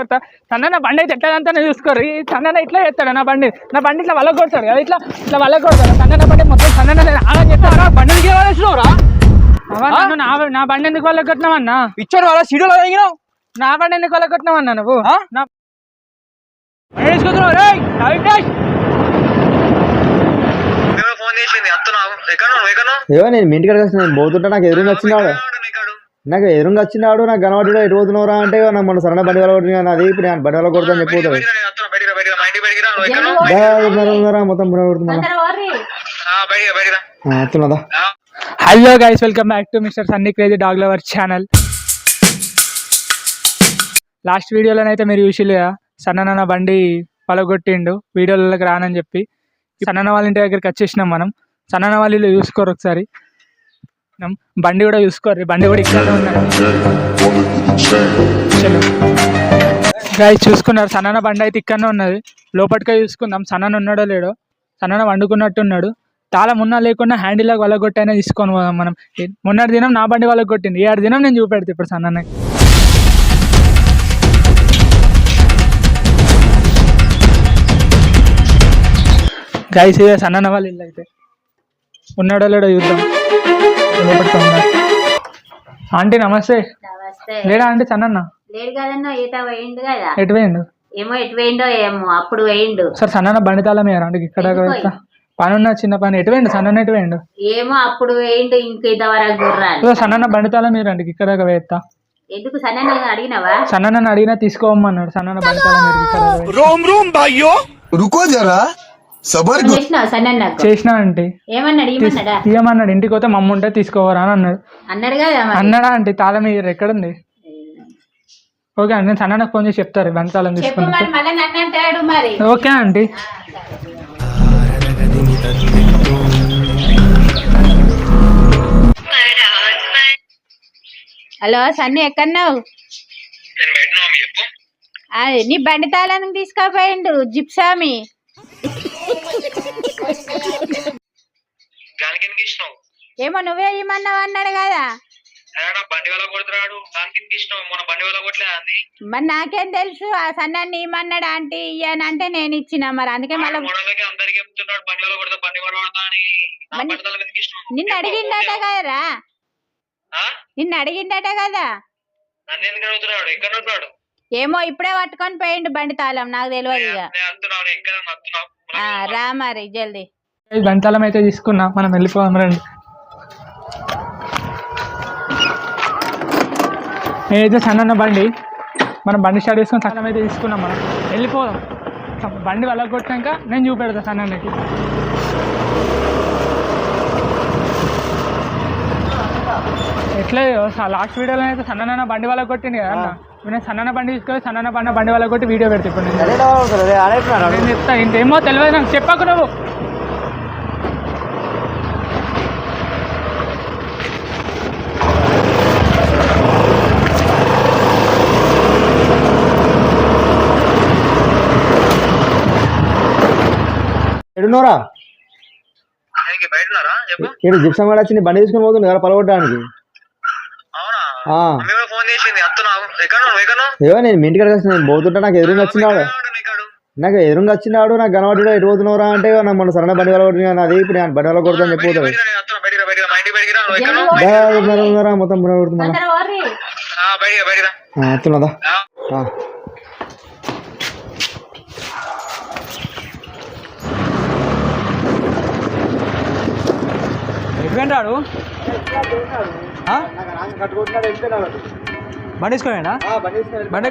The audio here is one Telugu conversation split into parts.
కొడతా సన్న బండి అయితే ఎట్లా చూసుకోరు. ఈ సన్న ఇట్లా చేస్తాడు నా బండి. నా బండి ఇట్లా వల్ల కొడతాడు కదా ఇట్లా ఇట్లా వల్ల కొడతాడు సన్న బండి మొత్తం సన్న అలా చెప్తారా బండి నా నా బండి ఎందుకు వల్ల కొట్టినావన్నా ఇచ్చాడు వాళ్ళ సీడోలో దిగినావు నా బండి ఎందుకు వల్ల కొట్టినావన్నా నువ్వు? ఆ? నా రే ఫోన్ చేసింది ఎక్కడ ఎక్కడ నేను మీ ఇంటికి పోతుంటే నాకు ఎదురుగా వచ్చినాడు నాకు ఎదురుగా వచ్చినాడు నాకు కనబడి ఎటు పోతున్నావురా అంటే నాకు మొన్న సరైన బండి వాళ్ళ కొట్టిన అది ఇప్పుడు నేను బండి వాళ్ళ కొడతాను? మొత్తం కొడుతున్నా వస్తున్నదా hello guys welcome back to mister Sunny crazy dog lover channel last వీడియోలోనైతే మీరు చూసిల్లుగా సన్నన్న బండి పలగొట్టిండు వీడియోలకి రానని చెప్పి సన్నన్న వాళ్ళ ఇంటి దగ్గరికి వచ్చేసినాం మనం సన్నన్న వాళ్ళ ఇల్లు చూసుకోరు ఒకసారి మనం బండి కూడా చూసుకోర్రి బండి కూడా ఇక్కడే ఉన్నది గైస్ చూసుకున్నారు సన్నన బండి అయితే ఇక్కడనే ఉన్నది. లోపలికే చూసుకుందాం. సన్నన్న ఉన్నాడో లేడో? సన్నన్న వండుకున్నట్టు ఉన్నాడు తాళం ఉన్నా లేకుండా హ్యాండిల్ లాగా కొట్టైనా తీసుకొని పోదాం మనం. మొన్నటి దినం నా బండి వాళ్ళకి కొట్టింది ఏడు దినం నేను చూపెడతా ఇప్పుడు సన్నన్నకి గైస్ ఇదే సన్నన్న వాళ్ళు ఇల్లు అయితే. ఉన్నాడో లేడో చూద్దాం. ఆంటీ నమస్తే. లేడా ఆంటీ చన్నన్న లేడు కదన్నా ఈత కదా. ఎటు పోయిండు? ఏమో ఎటు పోయిండో ఏమో అప్పుడు పోయిండు. సార్ సన్నన్న బండి ఇక్కడ పని ఉన్న చిన్న పని. ఎటు వేయండి సన్నన్న ఎటు వేయండు ఏమో అప్పుడు వేయండు ఇంకా ఇంత వరకు గుర్రాలు. సన్నన్న ఇక్కడ వేస్తా. ఎందుకు సన్నన్న అడిగినవా? సన్నన్న అడిగినా తీసుకోమన్నాడు సన్నన్న బండి తాళం రూమ్ రుకో జరా. చేసినా అంటే ఏమన్నాడు? ఏమన్నాడా? తీయమన్నాడు. ఇంటికి పోతే మమ్మ ఉంటే తీసుకోవరా అని అన్నాడు. అన్నాడు కదా మరి. అన్నాడా అంటే తాళం మీరు ఎక్కడుంది? ఓకే అండి నేను సన్నన్నకు ఫోన్ చేసి చెప్తారు. బండి తాళం తీసుకుని మరి ఓకే ఆంటీ. హలో సన్ను ఎక్కడున్నావు? నేను బయట ఉన్నావు చెప్పు. ఆ, నీ బండి తాళానికి తీసుకుపోయిండు జిప్సామి. ఏమో నువ్వే ఇమ్మన్నావు అన్నాడు కదా. మరి నాకేం తెలుసు ఆ సన్నాన్ని ఇమ్మన్నాడు ఆంటీ ఇయ్యనంటే నేను ఇచ్చిన మరి అందుకే మళ్ళీ నిన్ను అడిగిండట కదరా? నిన్ను అడిగిండట కదా. ఏమో ఇప్పుడే పట్టుకొని పోయిండు బండి తాళం నాకు తెలియదు ఆ, రా మరి జల్దీ. ఈ అయితే తీసుకున్నా. మనం వెళ్ళిపోదాం రండి. నేనైతే సన్నన్న బండి. మనం బండి స్టార్ట్ చేసుకుని సన్నం అయితే తీసుకున్నాం మనం. వెళ్ళిపోదాం. బండి వాళ్ళ నేను చూపెడతా సన్నకి ఎట్లా లాస్ట్ వీడియోలో అయితే సన్నన్న బండి వాళ్ళ కొట్టింది కదా అన్న. నేను సన్నన్న బండి తీసుకొని సన్నన్న బండి బండి వాళ్ళ కొట్టి వీడియో పెడతా ఇప్పుడు నేను. చెప్తా ఇంకేమో తెలియదు నాకు. చెప్పకు నువ్వు. ఎడున్నోరా ఇక్కడ జిప్సం కూడా వచ్చి నీ బండి తీసుకొని పోతుంది కదా పలగొట్టడానికి అవునా ఆ. మమ్మీ కూడా ఫోన్ చేసింది? ఏవో నేను మీ ఇంటికి వచ్చిన నేను పోతుంటే నాకు ఎదురుగా వచ్చినాడు? నాకు ఎదురుగా వచ్చినాడు. నాకు కనబడి ఎటు పోతున్నావురా అంటే నాకు మొన్న సరైన బండి కొట్టిన అది ఇప్పుడు నేను బండి వాళ్ళ కొడతాను చెప్పిపోతాడు? మొత్తం బండి కొడుతున్నా బండి తీసుకోవేనా బండి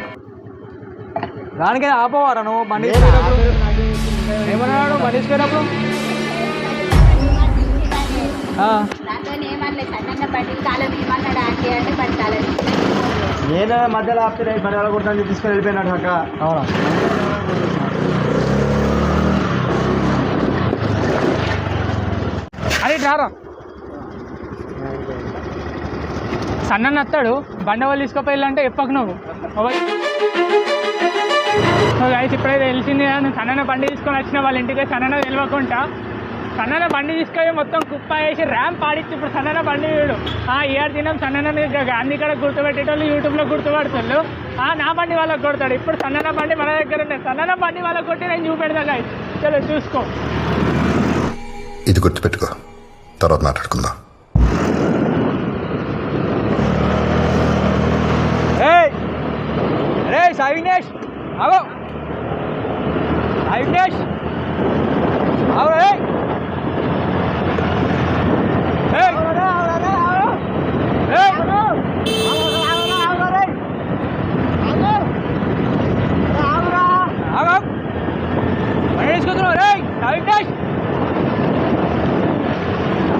దానికే ఆపోవారా నువ్వు? బండి? ఏమన్నాడు బండి. నేను మధ్యలో ఆపితే బండి వాళ్ళ కొడతాను తీసుకొని వెళ్ళిపోయినాడు అక్క. అవునా? అరే రారా? సన్న వస్తాడు బండవాళ్ళు తీసుకుపోయాలంటే ఎప్పకు నువ్వు? అయితే ఇప్పుడైతే తెలిసింది నువ్వు సన్నన బండి తీసుకొని వచ్చిన వాళ్ళ ఇంటికి సన్నన తెలియకుండా సన్నన బండి తీసుకొని మొత్తం కుప్ప వేసి ర్యాంప్ ఆడిచ్చి ఇప్పుడు సన్నన బండి వీడు ఆ ఇయర్ దినం సన్నన గాంధీ కాడ గుర్తుపెట్టేటోళ్ళు యూట్యూబ్లో గుర్తుపడుతుళ్ళు ఆ, నా బండి వాళ్ళకి కొడతాడు. ఇప్పుడు సన్నన బండి మన దగ్గర ఉన్నాయి సన్నన బండి వాళ్ళకి కొట్టి నేను చూపెడతా చలో చూసుకో. ఇది గుర్తుపెట్టుకో. తర్వాత మాట్లాడుకుందాం ఏయ్ అరే సాయి విఘ్నేష్ ఆగో సాయి విఘ్నేష్ ఆగు రే ఏయ్ ఏయ్ ఆగు బండి తీసుకొస్తున్నావు రే సాయి విఘ్నేష్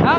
ఆ.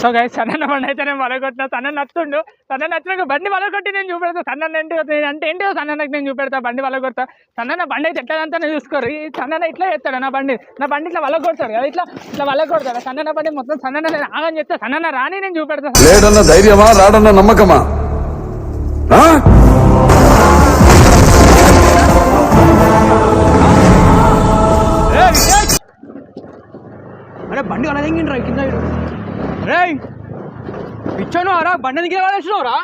సో గైస్ సన్న బండి అయితే నేను వలగొట్టిన సన్న నచ్చుండు సన్న నచ్చినాక బండి వలగొట్టి నేను చూపెడతా. సన్న ఏంటి అంటే ఏంటో సన్నకి నేను చూపెడతా. బండి వలగొడతా సన్న బండి అయితే ఎట్లా నేను చూసుకోరు. ఈ సన్న ఇట్లా చేస్తాడు నా బండి. నా బండి ఇట్లా వలగొడతాడు కదా. ఇట్లా ఇట్లా వలగొడతాడు సన్న బండి మొత్తం సన్న నేను ఆగని చెప్తే. సన్న రాని నేను చూపెడతా. లేడన్న ధైర్యమా రాడన్న నమ్మకమా? అరే బండి అలా తెంగిండ్రా కింద రేయ్ పిచ్చోను అరా బండి ఎందుకు రా?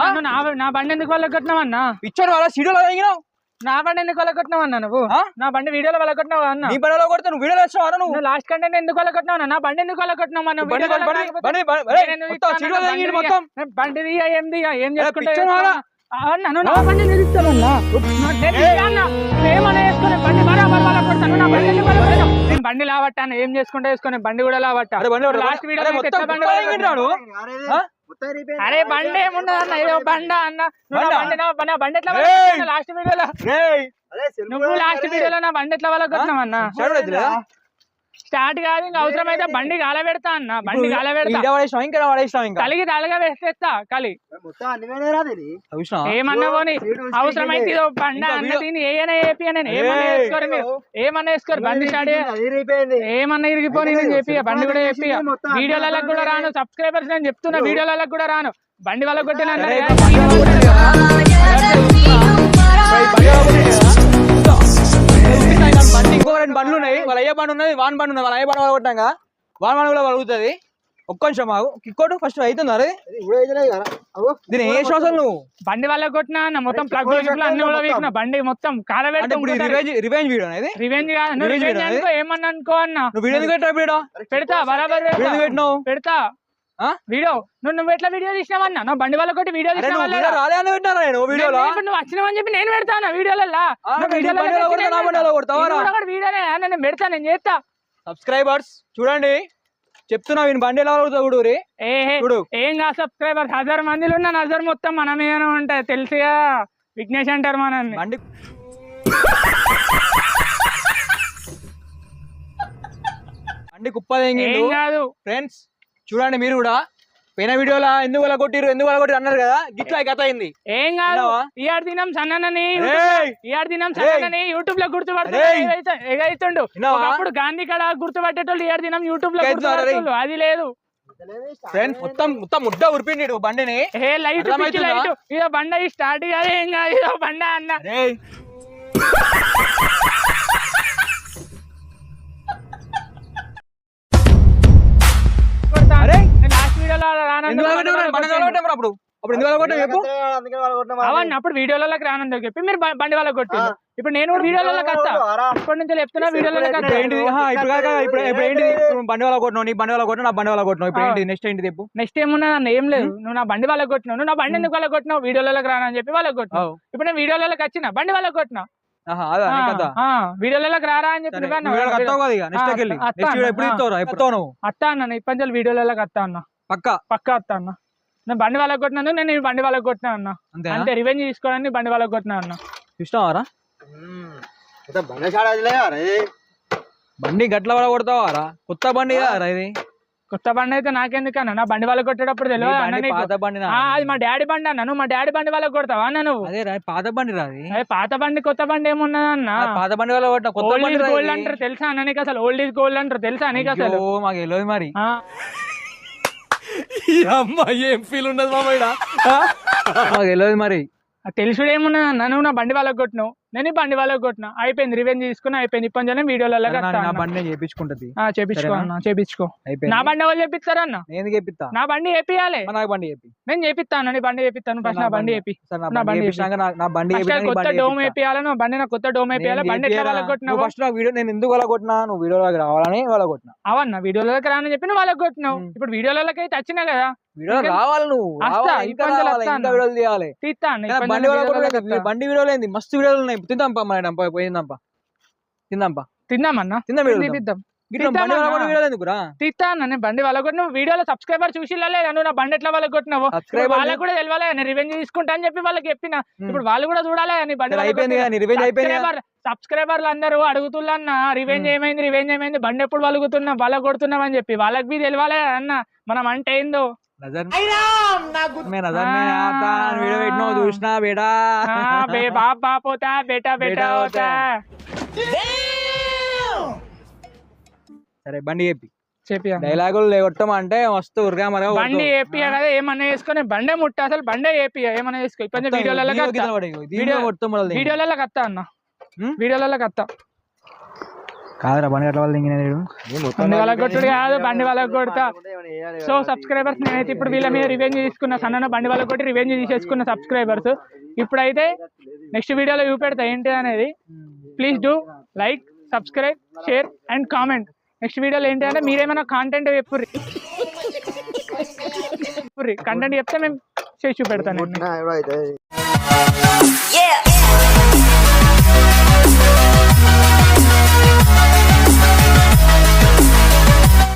నన్ను నా నా బండి ఎందుకు వలగొట్టినావన్నా పిచ్చోను అలా సీడోలో తెంగినావు నా బండి ఎందుకు వలగొట్టినావన్నా నువ్వు? ఆ? నా బండి వీడియోలో వలగొట్టినావా అన్న? నీ బండిలో కొడితే నువ్వు వీడియోలో అరా నువ్వు? నువ్వు లాస్ట్ కంటే ఎందుకు వలగొట్టినావు నా బండి ఎందుకు వలగొట్టినావు మనం బండి బండి బండి బండి బండి రేయ్, మొత్తం సీడోలో తెంగిండు మొత్తం. బండి తీయ ఏం తీయ ఏం చేసుకుంటా పిచ్చోను చేసుకో. వారా? ఆ, నన్ను నా బండి నిలుస్తానన్నా వేసుకుని బండి బరాబర్ నా బండి? నేను బండి లావట్టాను. ఏం చేసుకుంటా వేసుకుని బండి కూడా లావట్టా? అరే బండి లాస్ట్ వీడియో అరే మొత్తం బండి ఏముండదు అన్న? ఏదో బండ అన్న. బండా? బండి నా నా బండి ఎట్లా! లాస్ట్ వీడియోలో రేయ్ నువ్వు లాస్ట్ వీడియోలో నా బండి ఎట్లా వలగొట్టినావు అన్న? స్టార్ట్ కాదు ఇంకా అవసరమైతే బండి గాల పెడతా అన్న బండి గాల పెడతా ఇంకా కలిగి తలగా వేసేస్తా కలి? ఏమన్నా పోనీ అవసరమైతే ఇదో బండ అన్న దీన్ని ఏమైనా ఏపీ అని ఏమన్నా! వేసుకోరు మీరు? ఏమన్నా వేసుకోరు? బండి స్టార్ట్ ఏమన్నా ఇరిగిపోయి నేను చెప్పి బండి కూడా చెప్పి వీడియోలలో కూడా రాను సబ్స్క్రైబర్స్ నేను చెప్తున్నా వీడియోలలో కూడా రాను. బండి వాళ్ళ కొట్టిన ఇంకా రెండు బండ్లు ఉన్నాయి వాళ్ళ అయ్యే బండి ఉన్నది వాన్ బండి ఉన్నది. వాళ్ళ అయ్యే బండి వాన్ బండి కూడా వలుగుతుంది ఒక్క నిమిషం కిక్కోటు ఫస్ట్ అవుతుంది అరే దీని ఏ అసలు నువ్వు? బండి వాళ్ళ కొట్టిన మొత్తం ప్లగ్ అన్ని కూడా వీకిన. బండి మొత్తం రివెంజ్ రివెంజ్ వీడియో అనేది రివెంజ్ కాదు ఏమన్నా అనుకో అన్న. నువ్వు వీడియో పెడతా బరాబర్ వీడియో పెడతా. పెట్టినావు? వీడియో. నువ్వు నువ్వు ఎట్లా వీడియో తీసినావన్నా? నా బండి వాళ్ళ కొట్టి వీడియో నువ్వు వచ్చినావని చెప్పి నేను పెడతాను వీడియోలలో? వీడియోనే నేను పెడతా నేను చేస్తా. సబ్స్క్రైబర్స్ చూడండి. చెప్తున్నా వీని బండి ఎలా చూడు ఏ హే, చూడు. ఏం కాదు సబ్స్క్రైబర్స్ హజార్ మందిలో ఉన్న నజర్ మొత్తం మన మీదనే ఉంటాయి తెలుసుగా? విఘ్నేష్ అంటారు మనల్ని. బండి బండి కుప్ప ఏం కాదు. ఫ్రెండ్స్ చూడండి మీరు కూడా పోయిన వీడియోలో ఎందుకు అలా కొట్టిరు ఎందుకు అలా కొట్టిరు అన్నారు కదా గిట్లా కథ అయింది ఏం కాదు? ఇయాడు దినం సన్నని ఏయ్! ఇయాడు దినం! సన్నని యూట్యూబ్లో విన్నావా? ఒకప్పుడు గాంధీ కడ గుర్తుపట్టేటోళ్ళు ఇయాడు దినం యూట్యూబ్లో. గుర్తుపట్టేటోళ్ళు అది లేదు ఫ్రెండ్స్ మొత్తం మొత్తం ముద్ద ఉరిపిండి బండిని ఏ లైట్? లైట్ ఇదో బండ స్టార్ట్ కాదు ఏం కాదు ఇదో బండ అన్న అప్పుడు? అప్పుడు అప్పుడు చెప్పి మీరు బండి వాళ్ళకి కొట్టిండు ఇప్పుడు నేను కూడా వీడియోలలో కత్తా. ఇప్పటి నుంచి చెప్తున్నా ఏంటిది? ఆహా, ఇప్పుడు కాక ఇప్పుడు ఇప్పుడు ఏంటిది? ఇప్పుడు బండి వాళ్ళ కొట్టినావు నీ బండి వాళ్ళ కొట్టినావు నా బండి వాళ్ళ కొట్టినావు. ఇప్పుడు. ఏంటి నెక్స్ట్ ఏంటి చెప్పు? నెక్స్ట్ ఏమున్నా నన్ను ఏం లేదు. నువ్వు నా బండి వాళ్ళకి కొట్టినావు. నువ్వు నా బండి ఎందుకు వాళ్ళకి కొట్టినావు? వీడియోలకు రానని చెప్పి వాళ్ళకి కొట్టినావు. ఇప్పుడు నేను వీడియోలకు వచ్చిన. బండి వాళ్ళకి కొట్టినా. వీడియోలకు రారా అని చెప్పి అత్త నెక్స్ట్ వీడియో ఎప్పుడు అన్న. అత్త ఇప్పటి నుంచి వీడియోలకు వస్తా అన్న. పక్క? పక్కా వస్తా అన్న. నేను బండి వాళ్ళకి కొట్టినందుకు నేను ఈ బండి వాళ్ళకి కొట్టినా అన్న. అంతేనా? అంతే రివెంజ్ తీసుకోవడానికి బండి వాళ్ళకి కొట్టినా అన్న. చూసినావారా బండి గట్ల పడ కొడతావారా? కొత్త బండి కదరా ఇది? కొత్త బండి అయితే నాకెందుకన్నా నా బండి వాళ్ళకి కొట్టేటప్పుడు తెలియదు అన్న బండి. పాత అది మా డాడీ బండి అన్న. నువ్వు మా డాడీ బండి వాళ్ళకి కొడతావా అన్న నువ్వు? అదే పాత బండి రాది పాత బండి కొత్త బండి ఏమున్నది అన్న? పాత బండి వల్ల కొట్టిన కొత్త బండి గోల్డ్. అంటారు తెలుసా అన్న నీకు అసలు? ఓల్డ్ ఈజ్ గోల్డ్ అంటారు తెలుసా నీకు అసలు? మాకు తెలియదు మరి. ఆ, ఈ అమ్మాయి ఏం ఫీల్ ఉండదు మామ ఈడ. ఆ? నాకు తెలియదు మరి ఆ తెలుసుడు ఏమున్నా నన్ను నా బండి వాళ్ళకి కొట్టినావు నేను బండి వాళ్ళకి కొట్టినా. అయిపోయింది రివెంజ్ తీసుకుని అయిపోయింది. ఇప్పటి నుంచి వీడియోలలో నా- నా బండి చేపించుకుంటది. చేపించుకో సరేనా? అన్న చేపించుకో. అయిపోయింది. నా బండి వాళ్ళు చేపిస్తారన్న నేను చేపిస్తా? నా బండి చేపియాలి. బండి నేను చేపిస్తాను నీ బండి చేపిస్తాను. ఫస్ట్ నా బండి చేపి. నా నా బండి నా- నా బండి నీ కొత్త డోమ్. వేపియాలి నువ్వు బండి నాకు కొత్త డోమ్ వేపియాలి బండి ఎట్లా? వాళ్ళకి కొట్టినావు? ఫస్ట్ నా వీడియో నేను ఎందుకు వాళ్ళ కొట్టినా? నువ్వు వీడియోలోకి రావాలని వాళ్ళ కొట్టినా. అవన్న వీడియోలోకి రాని చెప్పి నువ్వు వాళ్ళకి కొట్టినావు. ఇప్పుడు వీడియోలకి అయితే వచ్చినా కదా? వీడియో రావాలి నువ్వు. అన్న. వీడియోలు తీయాలి. అన్న, బండి వీడియోలు మస్తు వీడియోలు ఉన్నాయి తిందాంపా మరి పోయిందాంపా తిందాంపా తిందామన్నా? తిందాం గిట్ల బండి వాళ్ళ కూడా తిందామన్నా. వీడియోలు సబ్స్క్రైబర్ చూసిలా లేదా? నువ్వు నా బండి ఎట్లా వాళ్ళకి కొట్టినావు వాళ్ళకి కూడా తెలియాలి నేను రివెంజ్ తీసుకుంటా అని చెప్పి వాళ్ళకి చెప్పిన. ఇప్పుడు వాళ్ళు కూడా చూడాలి నీ బండి సబ్స్క్రైబర్లు అందరూ అడుగుతున్నా రివెంజ్. ఏమైంది? రివెంజ్ ఏమైంది? బండి ఎప్పుడు వలుగుతున్నా? వాళ్ళ కొడుతున్నాం అని చెప్పి వాళ్ళకి తెలియాలి అన్న. మనం అంటే ఏందో? చూసినా బాప్ బేటా బేటా సరే బండి చెప్పి. చెప్పి డైలాగులు లేగొట్టం అంటే మస్తు ఉరిగా మరగా బండి ఏపీ కదా ఏమన్నా వేసుకొని బండే ముట్ట అసలు బండే ఏపీ ఏమన్నా చేసుకో ఇప్పుడు వీడియోలలో వీడియో వీడియోలలో కత్తా అన్న. వీడియోలలో కత్తా. కాదురా బండి అట్లా వాళ్ళు దిగిన బండి వాళ్ళకి కొట్టుడు కాదు బండి వాళ్ళకి కొడతా. సో సబ్స్క్రైబర్స్ నేనైతే ఇప్పుడు వీళ్ళ మీద రివెంజ్ తీసుకున్న. సన్న బండి వాళ్ళకి కొట్టి రివెంజ్ తీసేసుకున్న సబ్స్క్రైబర్స్ ఇప్పుడైతే నెక్స్ట్ వీడియోలో చూపెడతా ఏంటి అనేది. Please do like subscribe share and comment next వీడియోలో ఏంటి అంటే మీరేమైనా కాంటెంట్ చెప్పుర్రి. చెప్పుర్రి. కంటెంట్ చెప్తే మేము చేసి చూపెడతాను.